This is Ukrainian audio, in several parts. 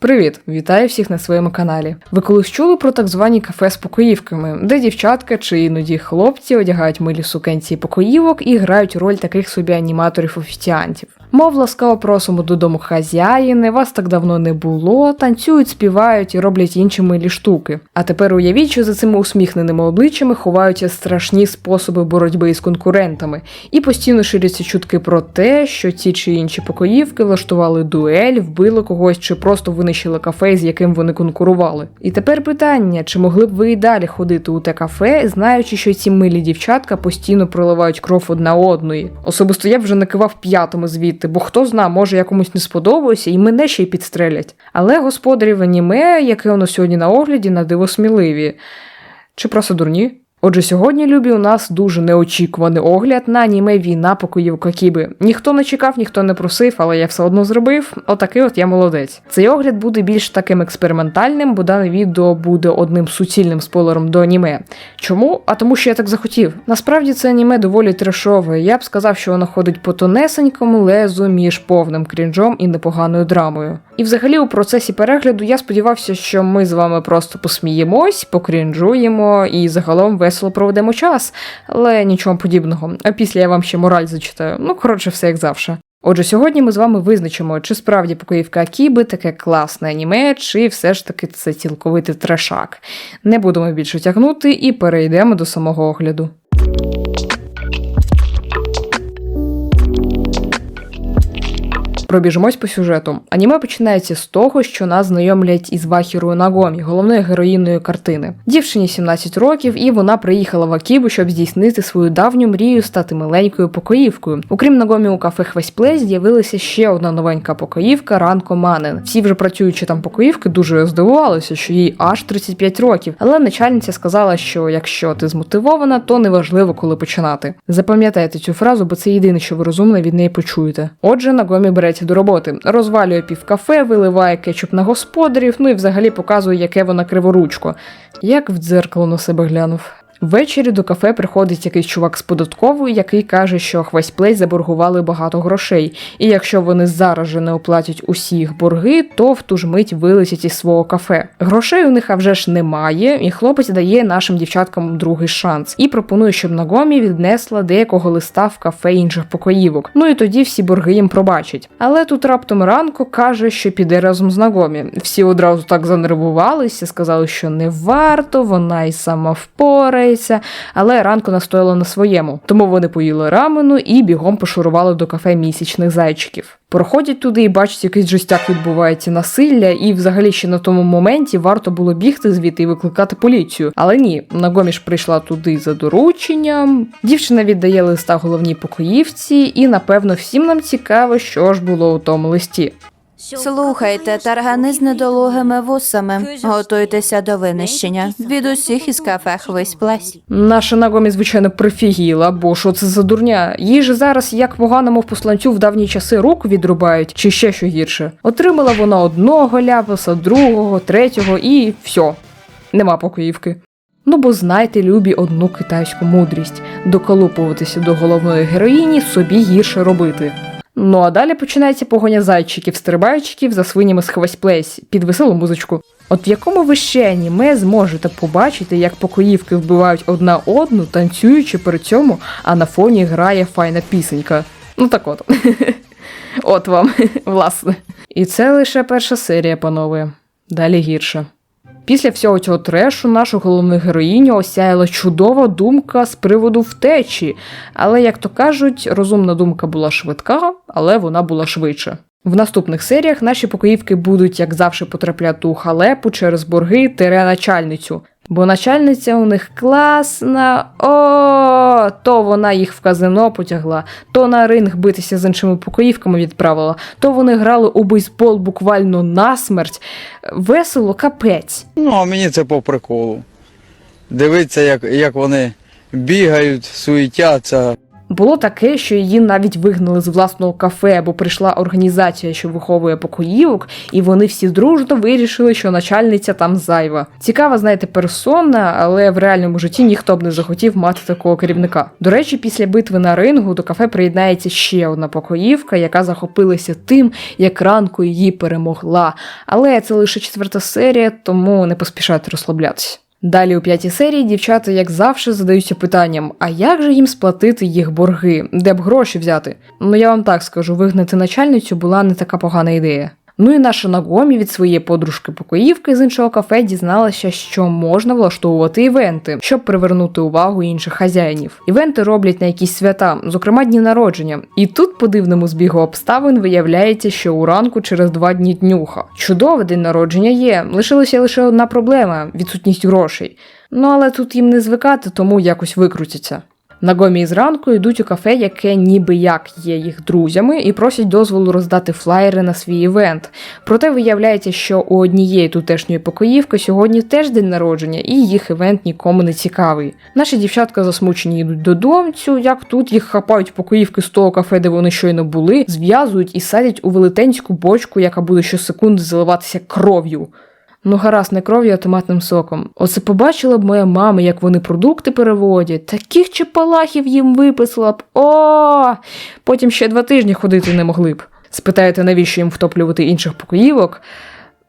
Привіт, вітаю всіх на своєму каналі. Ви колись чули про так звані кафе з покоївками, де дівчатка чи іноді хлопці одягають милі сукенці покоївок і грають роль таких собі аніматорів-офіціантів. Мов ласкаво просимо додому хазяїни, вас так давно не було, танцюють, співають і роблять інші милі штуки. А тепер уявіть, що за цими усміхненими обличчями ховаються страшні способи боротьби із конкурентами, і постійно ширяться чутки про те, що ті чи інші покоївки влаштували дуель, вбили когось чи просто винищили кафе, з яким вони конкурували. І тепер питання: чи могли б ви і далі ходити у те кафе, знаючи, що ці милі дівчатка постійно проливають кров одна одної? Особисто я б вже накивав п'ятому звідти, бо хто зна, може я комусь не сподобаюся, і мене ще й підстрелять. Але господарів аніме, яке воно сьогодні на огляді, на диво сміливі. Чи просто дурні? Отже, сьогодні, любі, у нас дуже неочікуваний огляд на аніме Війна покоївка Кіби. Ніхто не чекав, ніхто не просив, але я все одно зробив. Отакий от я молодець. Цей огляд буде більш таким експериментальним, бо дане відео буде одним суцільним спойлером до аніме. Чому? А тому, що я так захотів. Насправді це аніме доволі трешове. Я б сказав, що воно ходить по тонесенькому лезу між повним крінжом і непоганою драмою. І взагалі у процесі перегляду я сподівався, що ми з вами просто посміємось, покрінжуємо і загалом весело проведемо час, але нічого подібного. А після я вам ще мораль зачитаю. Ну, коротше, все як завжди. Отже, сьогодні ми з вами визначимо, чи справді покоївка Акіби таке класне аніме, чи все ж таки це цілковитий трешак. Не будемо більше тягнути і перейдемо до самого огляду. Пробіжимось по сюжету. Аніме починається з того, що нас знайомлять із Вахірою Нагомі, головною героїною картини. Дівчині 17 років, і вона приїхала в Акібу, щоб здійснити свою давню мрію стати миленькою покоївкою. Окрім Нагомі, у кафе Хвестплей з'явилася ще одна новенька покоївка Ранко Манен. Всі вже працюючи там покоївки дуже здивувалися, що їй аж 35 років. Але начальниця сказала, що якщо ти змотивована, то неважливо, коли починати. Запам'ятайте цю фразу, бо це єдине, що ви розумно від неї почуєте. Отже, Нагомі береться до роботи, розвалює півкафе, виливає кетчуп на господарів, ну і взагалі показує, яке вона криворучко. Як в дзеркало на себе глянув. Ввечері до кафе приходить якийсь чувак з податкової, який каже, що Хвастплей заборгували багато грошей, і якщо вони зараз же не оплатять усі їх борги, то в ту ж мить вилетять із свого кафе. Грошей у них а вже ж немає, і хлопець дає нашим дівчаткам другий шанс і пропонує, щоб Нагомі віднесла деякого листа в кафе інших покоївок. Ну і тоді всі борги їм пробачать. Але тут раптом ранко каже, що піде разом з Нагомі. Всі одразу так занервувалися, сказали, що не варто, вона і сама впорає подобається, але ранку настояла на своєму. Тому вони поїли рамену і бігом пошурували до кафе місячних зайчиків. Проходять туди і бачать, якийсь жестяк відбувається насилля, і взагалі ще на тому моменті варто було бігти звідти і викликати поліцію. Але ні, Нагоміш прийшла туди за дорученням. Дівчина віддає листа головній покоївці, і напевно всім нам цікаво, що ж було у тому листі. Слухайте, таргани з недолугими вусами. Готуйтеся до винищення від усіх із кафе Хвись-Плесь. Наша Нагомі, звичайно, прифігіла, бо що це за дурня? Їй же зараз, як поганому в посланцю в давні часи руку відрубають, чи ще що гірше. Отримала вона одного ляпаса, другого, третього і все. Нема покоївки. Ну бо знайте, любі, одну китайську мудрість доколупуватися до головної героїні собі гірше робити. Ну а далі починається погоня зайчиків, стрибайчиків за свинями з хвастплейс під веселу музичку. От в якому ви ще аніме зможете побачити, як покоївки вбивають одна одну, танцюючи при цьому, а на фоні грає файна пісенька. Ну так от. От вам, власне. І це лише перша серія, панове. Далі гірше. Після всього цього трешу нашу головну героїню осяяла чудова думка з приводу втечі. Але, як то кажуть, розумна думка була швидка, але вона була швидше. В наступних серіях наші покоївки будуть, як завжди, потрапляти у халепу через борги тире начальницю. Бо начальниця у них класна, о, то вона їх в казино потягла, то на ринг битися з іншими покоївками відправила, то вони грали у бейсбол буквально насмерть. Весело, капець. Ну, а мені це по приколу. Дивиться, як, як вони бігають, суетяться. Було таке, що її навіть вигнали з власного кафе, бо прийшла організація, що виховує покоївок, і вони всі дружно вирішили, що начальниця там зайва. Цікава, знаєте, персона, але в реальному житті ніхто б не захотів мати такого керівника. До речі, після битви на рингу до кафе приєднається ще одна покоївка, яка захопилася тим, як ранку її перемогла. Але це лише четверта серія, тому не поспішайте розслаблятися. Далі у п'ятій серії дівчата, як завжди, задаються питанням: а як же їм сплатити їх борги, де б гроші взяти? Ну я вам так скажу, вигнати начальницю була не така погана ідея. Ну і наша Нагомі від своєї подружки покоївки з іншого кафе дізналася, що можна влаштовувати івенти, щоб привернути увагу інших хазяїнів. Івенти роблять на якісь свята, зокрема дні народження. І тут, по дивному збігу обставин, виявляється, що у ранку через два дні днюха. Чудовий день народження є. Лишилася лише одна проблема відсутність грошей. Ну але тут їм не звикати, тому якось викрутяться. Нагомі зранку йдуть у кафе, яке ніби як є їх друзями, і просять дозволу роздати флаєри на свій івент. Проте виявляється, що у однієї тутешньої покоївки сьогодні теж день народження, і їх івент нікому не цікавий. Наші дівчатка засмучені йдуть додому, як тут їх хапають покоївки з того кафе, де вони щойно були, зв'язують і садять у велетенську бочку, яка буде щосекунди заливатися кров'ю. Ну, гаразд, не кров'ю, а томатним соком. Оце побачила б моя мама, як вони продукти переводять. Таких чепалахів їм виписала б. О! Потім ще два тижні ходити не могли б. Спитаєте, навіщо їм втоплювати інших покоївок?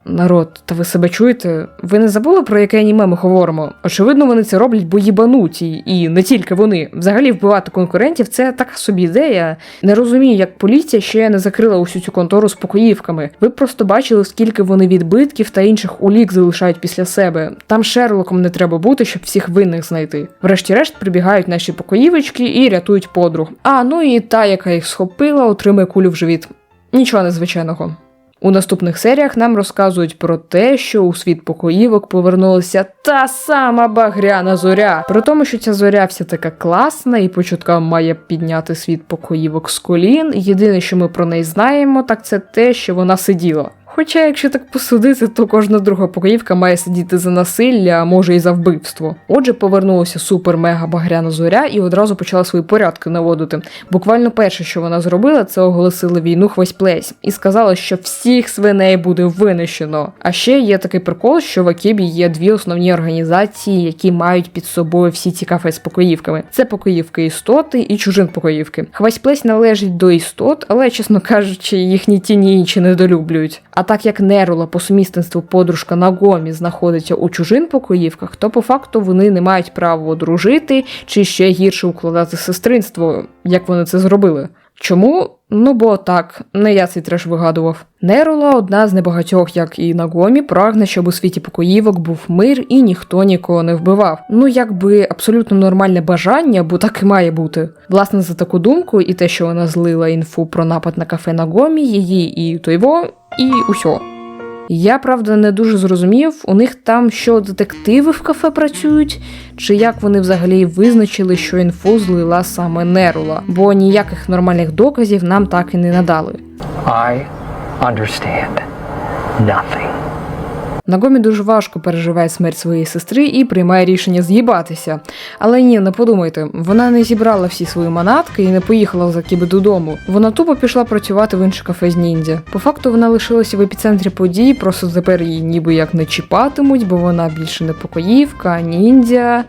Народ, та ви себе чуєте? Ви не забули, про яке аніме ми говоримо? Очевидно, вони це роблять, бо їбануті, і не тільки вони. Взагалі вбивати конкурентів це така собі ідея. Не розумію, як поліція ще не закрила усю цю контору з покоївками. Ви просто бачили, скільки вони відбитків та інших улік залишають після себе. Там Шерлоком не треба бути, щоб всіх винних знайти. Врешті-решт прибігають наші покоївочки і рятують подруг. А ну і та, яка їх схопила, отримає кулю в живіт. Нічого незвичайного. У наступних серіях нам розказують про те, що у світ покоївок повернулася та сама багряна зоря. При тому, що ця зоря вся така класна і по чуткам має підняти світ покоївок з колін. Єдине, що ми про неї знаємо, так це те, що вона сиділа. Хоча, якщо так посудити, то кожна друга покоївка має сидіти за насилля, а може і за вбивство. Отже, повернулася супер-мега багряна зоря і одразу почала свої порядки наводити. Буквально перше, що вона зробила, це оголосила війну хвось плесь і сказала, що всіх свиней буде винищено. А ще є такий прикол, що в Акібі є дві основні організації, які мають під собою всі ці кафе з покоївками. Це покоївки істоти і чужин покоївки. Хвась плесь належить до істот, але, чесно кажучи, їхні тіні інші недолюблюють. А так як Нерула по сумісництву подружка Нагомі знаходиться у чужин покоївках, то по факту вони не мають права одружити чи ще гірше укладати сестринство, як вони це зробили. Чому? Ну бо так, не я цей треш вигадував. Нерула одна з небагатьох, як і Нагомі, прагне, щоб у світі покоївок був мир і ніхто нікого не вбивав. Ну якби абсолютно нормальне бажання, бо так і має бути. Власне, за таку думку, і те, що вона злила інфу про напад на кафе Нагомі, її і Тойво, і усьо. Я правда не дуже зрозумів, у них там що детективи в кафе працюють, чи як вони взагалі визначили, що інфу злила саме Нерула, бо ніяких нормальних доказів нам так і не надали. I understand nothing. Нагомі дуже важко переживає смерть своєї сестри і приймає рішення з'їбатися. Але ні, не подумайте, вона не зібрала всі свої манатки і не поїхала за кіби додому. Вона тупо пішла працювати в інше кафе з ніндзя. По факту вона лишилася в епіцентрі подій, просто тепер її ніби як не чіпатимуть, бо вона більше не покоївка, ніндзя.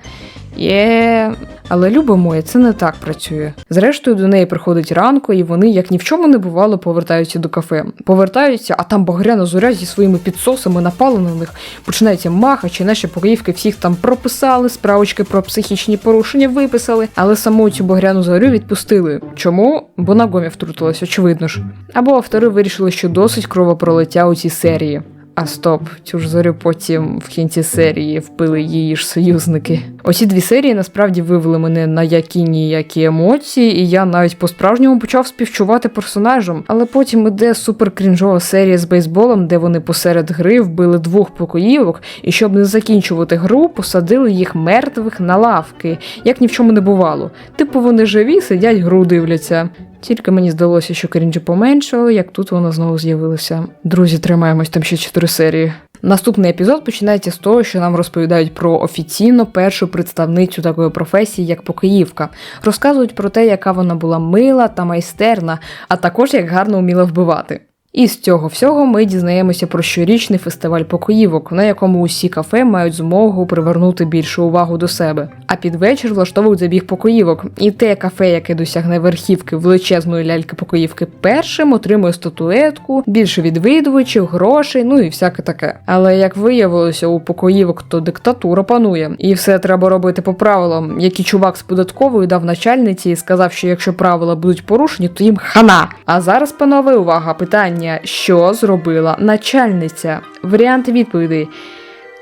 Є. Але люба моя, це не так працює. Зрештою, до неї приходить ранко, і вони, як ні в чому не бувало, повертаються до кафе. Повертаються, а там багряна зоря зі своїми підсосами напала на них. Починається маха, чи наші покоївки всіх там прописали, справочки про психічні порушення виписали, але саму цю багряну зорю відпустили. Чому? Бо Нагомі втрутилась, очевидно ж. Або автори вирішили, що досить кровопролиття у цій серії. А стоп, цю ж зорю потім в кінці серії впили її ж союзники. Оці дві серії насправді вивели мене на які ніякі емоції, і я навіть по-справжньому почав співчувати персонажам. Але потім іде супер крінжова серія з бейсболом, де вони посеред гри вбили двох покоївок, і щоб не закінчувати гру, посадили їх мертвих на лавки, як ні в чому не бувало. Типу вони живі, сидять гру дивляться. Тільки мені здалося, що крінжі поменшало, як тут воно знову з'явилося. Друзі, тримаємось там ще чотири серії. Наступний епізод починається з того, що нам розповідають про офіційно першу представницю такої професії, як покоївка. Розказують про те, яка вона була мила та майстерна, а також як гарно вміла вбивати. І з цього всього ми дізнаємося про щорічний фестиваль покоївок, на якому усі кафе мають змогу привернути більшу увагу до себе. А під вечір влаштовують забіг покоївок. І те кафе, яке досягне верхівки величезної ляльки покоївки першим, отримує статуетку, більше відвідувачів, грошей, ну і всяке таке. Але як виявилося, у покоївок то диктатура панує, і все треба робити по правилам, які чувак з податкової дав начальниці і сказав, що якщо правила будуть порушені, то їм хана. А зараз, панове, увага, питання: що зробила начальниця? Варіанти відповідей.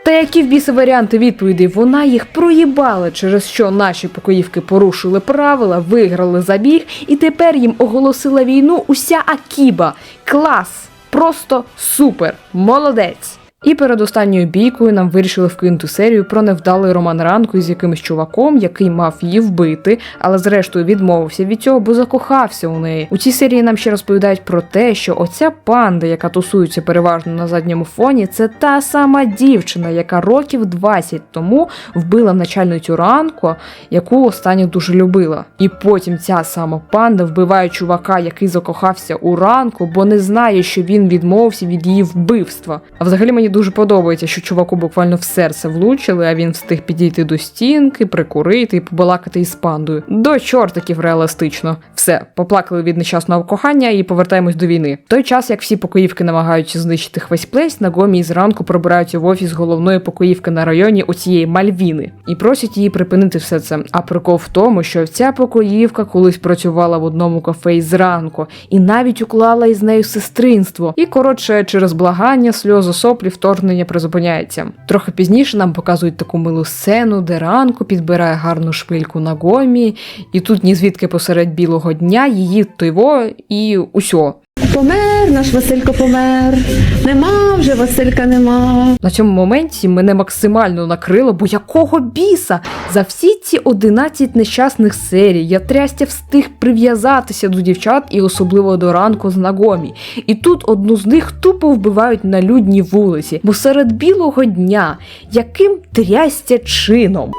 Та які в біса варіанти відповідей? Вона їх проїбала, через що наші покоївки порушили правила, виграли забіг, і тепер їм оголосила війну уся Акіба. Клас! Просто супер! Молодець! І перед останньою бійкою нам вирішили вкинути серію про невдалий роман ранку із якимось чуваком, який мав її вбити, але зрештою відмовився від цього, бо закохався у неї. У цій серії нам ще розповідають про те, що оця панда, яка тусується переважно на задньому фоні, це та сама дівчина, яка років 20 тому вбила начальницю ранку, яку останню дуже любила. І потім ця сама панда вбиває чувака, який закохався у ранку, бо не знає, що він відмовився від її вбивства. А взагалі мені дуже подобається, що чуваку буквально в серце влучили, а він встиг підійти до стінки, прикурити і побалакати із пандою. До чортиків реалістично. Все, поплакали від нещасного кохання і повертаємось до війни. В той час, як всі покоївки намагаються знищити хвесь плесь, Нагомі зранку пробираються в офіс головної покоївки на районі оцієї Мальвіни і просять її припинити все це. А прикол в тому, що ця покоївка колись працювала в одному кафе із ранку і навіть уклала із нею сестринство. І коротше, через благання, сльози, соплі, вторгнення призупиняється. Трохи пізніше нам показують таку милу сцену, де ранку підбирає гарну шпильку на гомі, і тут ні звідки посеред білого дня її тиво і усьо. Помер, наш Василько помер. Нема вже Василька нема. На цьому моменті мене максимально накрило, бо якого біса? За всі ці 11 нещасних серій я трястя встиг прив'язатися до дівчат і особливо до ранку з Нагомі. І тут одну з них тупо вбивають на людній вулиці, бо серед білого дня яким трястя чином.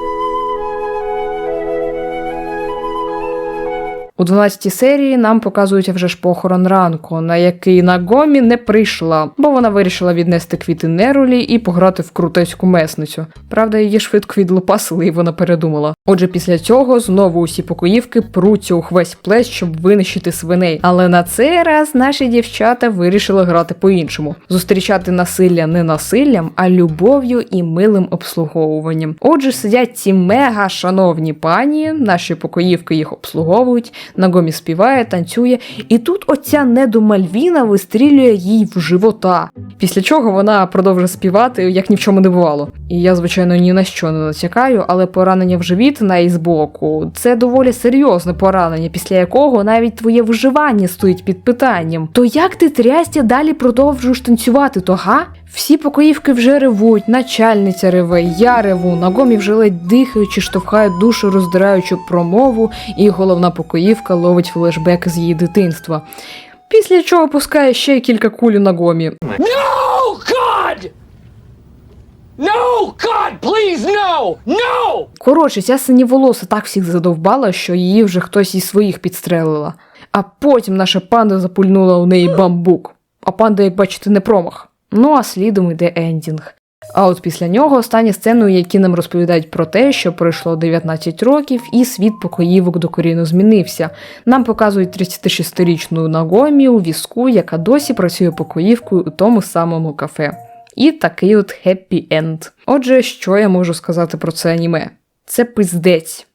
У 12 серії нам показують вже ж похорон ранку, на який Нагомі не прийшла, бо вона вирішила віднести квіти Нерулі і пограти в крутецьку месницю. Правда, її швидко відлопасили, і вона передумала. Отже, після цього знову усі покоївки пруться у хвесь плес, щоб винищити свиней. Але на цей раз наші дівчата вирішили грати по-іншому: зустрічати насилля не насиллям, а любов'ю і милим обслуговуванням. Отже, сидять ці мега шановні пані, наші покоївки їх обслуговують. Нагомі співає, танцює, і тут оця недомальвіна вистрілює їй в живота. Після чого вона продовжує співати, як ні в чому не бувало. І я, звичайно, ні на що не натякаю, але поранення в живіт на її збоку це доволі серйозне поранення, після якого навіть твоє виживання стоїть під питанням. То як ти трястя далі продовжуєш танцювати, то га? Всі покоївки вже ревуть, начальниця реве, я реву, Нагомі вже ледь дихаючи, штовхає душу роздираючу промову, і головна покоївка ловить флешбек з її дитинства. Після чого пускає ще кілька кулі на гомі. No, God! No, God, please, no! No! Коротше, ця синіволоса так всіх задовбала, що її вже хтось із своїх підстрелила. А потім наша панда запульнула у неї бамбук. А панда, як бачите, не промах. Ну а слідом іде ендінг. А от після нього останні сцени, які нам розповідають про те, що пройшло 19 років, і світ покоївок докорінно змінився. Нам показують 36-річну Нагомі у візку, яка досі працює покоївкою у тому самому кафе. І такий от хеппі енд. Отже, що я можу сказати про це аніме? Це пиздець.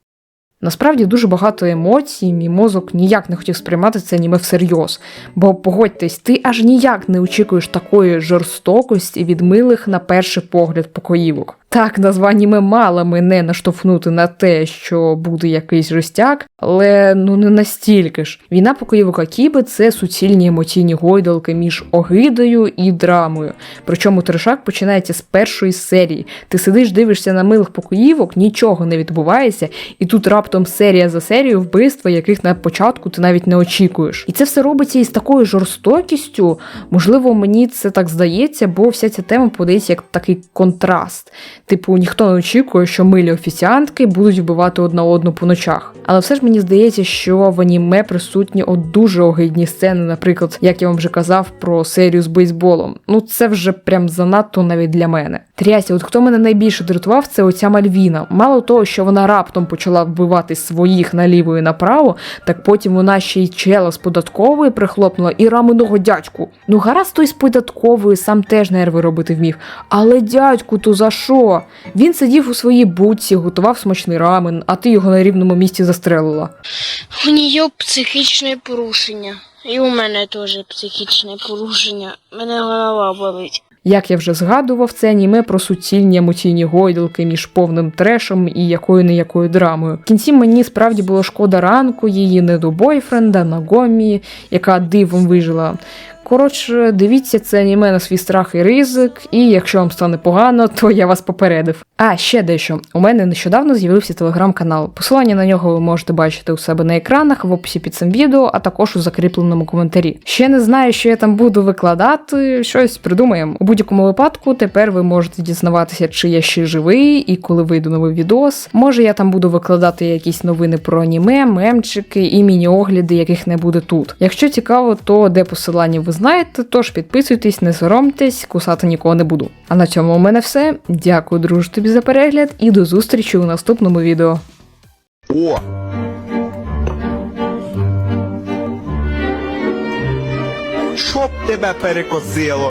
Насправді дуже багато емоцій, мій мозок ніяк не хотів сприймати це аніме всерйоз. Бо погодьтесь, ти аж ніяк не очікуєш такої жорстокості від милих на перший погляд покоївок. Так, назва аніме мала мене наштовхнути на те, що буде якийсь жестяк, але ну не настільки ж. Війна покоївок Кіби це суцільні емоційні гойдалки між огидою і драмою. Причому трешак починається з першої серії. Ти сидиш, дивишся на милих покоївок, нічого не відбувається, і тут раптом серія за серією вбивства, яких на початку ти навіть не очікуєш. І це все робиться із такою жорстокістю. Можливо, мені це так здається, бо вся ця тема подається як такий контраст. Типу, ніхто не очікує, що милі офіціантки будуть вбивати одна одну по ночах. Але все ж мені здається, що в аніме присутні от дуже огидні сцени, наприклад, як я вам вже казав про серію з бейсболом. Ну це вже прям занадто навіть для мене. Трясі, от хто мене найбільше дратував, це оця Мальвіна. Мало того, що вона раптом почала вбивати своїх наліво і направо, так потім вона ще й чела з податкової прихлопнула і раминого дядьку. Ну гаразд той з податкової сам теж нерви робити вмів. Але дядьку, то за що? Він сидів у своїй будці, готував смачний рамен, а ти його на рівному місці застрелила. У нее психічне порушення. І у мене теж психічне порушення. Мене голова болить. Як я вже згадував, це аніме про суцільні емоційні гойдалки між повним трешем і якою не якою драмою. В кінці мені справді було шкода ранку, її недобойфренда, Нагомі, яка дивом вижила. Коротше, дивіться це аніме на свій страх і ризик, і якщо вам стане погано, то я вас попередив. А ще дещо. У мене нещодавно з'явився телеграм-канал. Посилання на нього ви можете бачити у себе на екранах, в описі під цим відео, а також у закріпленому коментарі. Ще не знаю, що я там буду викладати, щось придумаємо. У будь-якому випадку тепер ви можете дізнаватися, чи я ще живий і коли вийде новий відос. Може, я там буду викладати якісь новини про аніме, мемчики і міні-огляди, яких не буде тут. Якщо цікаво, то де посилання ви знаєте, тож підписуйтесь, не соромтесь, кусати нікого не буду. А на цьому у мене все. Дякую, друже, тобі за перегляд і до зустрічі у наступному відео. О! Щоб тебе перекосило.